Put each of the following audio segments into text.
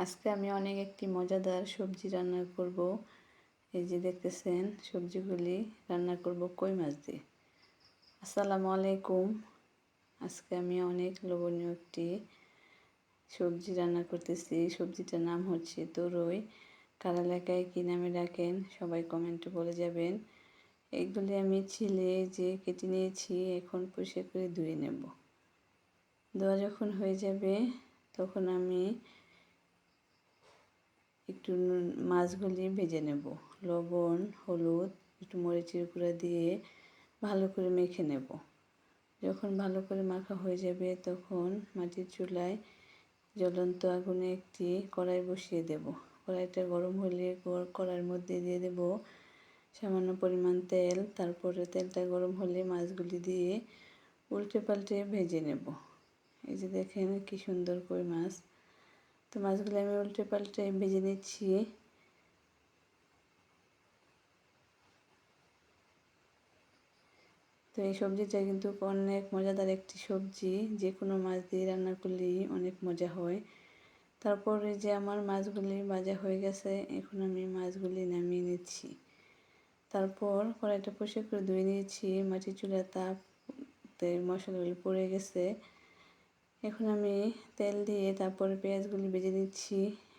আজকে আমি অনেক একটি মজাদার সবজি রান্না করব। এই যে দেখতেছেন, সবজিগুলি রান্না করব কই মাছ দিয়ে। আসসালামু আলাইকুম। আজকে আমি অনেক লোভনীয় একটি সবজি রান্না করতেছি। সবজিটার নাম হচ্ছে তরই। কারা এলাকায় কী নামে ডাকেন, সবাই কমেন্টে বলে যাবেন। এগুলি আমি ছিলে যে কেটে নিয়েছি, এখন পরিষ্কার করে ধুয়ে নেব। ধোয়া যখন হয়ে যাবে, তখন আমি একটু মাছগুলি ভেজে নেব। লবণ, হলুদ, একটু মরিচের গুঁড়া দিয়ে ভালো করে মেখে নেব। যখন ভালো করে মাখা হয়ে যাবে তখন মাটির চুলায় জ্বলন্ত আগুনে একটি কড়াই বসিয়ে দেব। কড়াইটা গরম হলে কড়াইয়ের মধ্যে দিয়ে দেব সামান্য পরিমাণ তেল। তারপরে তেলটা গরম হলে মাছগুলি দিয়ে উল্টে পাল্টে ভেজে নেব। এই যে দেখেন কি সুন্দর কই মাছ। তো মাছগুলো আমি উল্টে পাল্টে ভেজে নিচ্ছি। তো এই সবজিটা কিন্তু অনেক মজাদার একটি সবজি। যে কোনো মাছ দিয়ে রান্না করলেই অনেক মজা হয়। তারপরে যে আমার মাছগুলি ভাজা হয়ে গেছে, এখন আমি মাছগুলি নামিয়ে নিচ্ছি। তারপর কড়াইটা পরিষ্কার করে ধুয়ে নিয়েছি। মাটির চুলা তাপ মশলাগুলি পড়ে গেছে। এখন আমি তেল দিয়ে তারপরে পেঁয়াজগুলি ভেজে দিচ্ছি।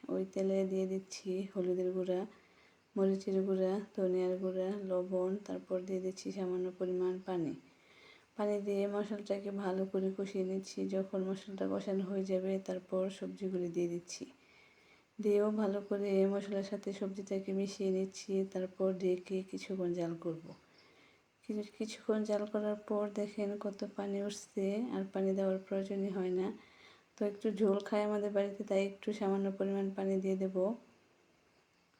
ওই তেলে দিয়ে দিচ্ছি হলুদের গুঁড়া, মরিচের গুঁড়া, ধনিয়ার গুঁড়া, লবণ, তারপর দিয়ে দিচ্ছি সামান্য পরিমাণ পানি। পানি দিয়ে মশলাটাকে ভালো করে কষিয়ে নিচ্ছি। যখন মশলাটা কষানো হয়ে যাবে, তারপর সবজিগুলি দিয়ে দিচ্ছি। দিয়েও ভালো করে মশলার সাথে সবজিটাকে মিশিয়ে নিচ্ছি। তারপর ডেকে কিছুক্ষণ জাল করব। কিছু কিছুক্ষণ জাল করার পর দেখেন কত পানি উঠছে আর পানি দেওয়ার প্রয়োজনই হয় না। তো একটু ঝোল খায় আমাদের বাড়িতে, তাই একটু সামান্য পরিমাণ পানি দিয়ে দেব।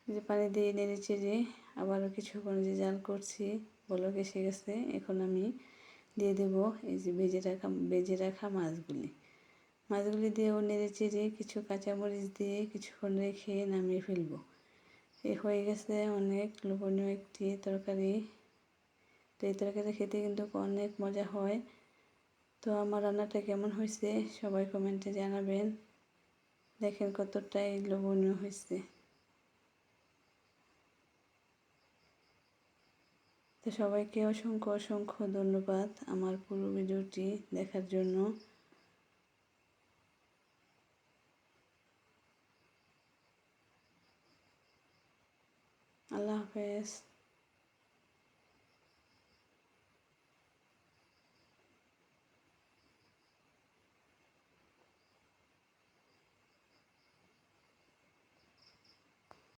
যে পানি দিয়ে নেড়ে চেড়ে আবারও কিছুক্ষণ যে জাল করছি বলক এসে গেছে? এখন আমি দিয়ে দেব এই যে ভেজে রাখা ভেজে রাখা মাছগুলি। মাছগুলি দিয়েও নেড়ে চেড়ে কিছু কাঁচামরিচ দিয়ে কিছুক্ষণ রেখে নামিয়ে ফেলব। এ হয়ে গেছে অনেক লোভনীয় একটি তরকারি। তো এই তরকারি খেতে কিন্তু অনেক মজা হয়। তো আমার রান্নাটা কেমন হয়েছে সবাই কমেন্টে জানাবেন। দেখেন কতটাই লোভনীয় হয়েছে। তো সবাইকে অসংখ্য অসংখ্য ধন্যবাদ আমার পুরো ভিডিওটি দেখার জন্য। আল্লাহ হাফেজ।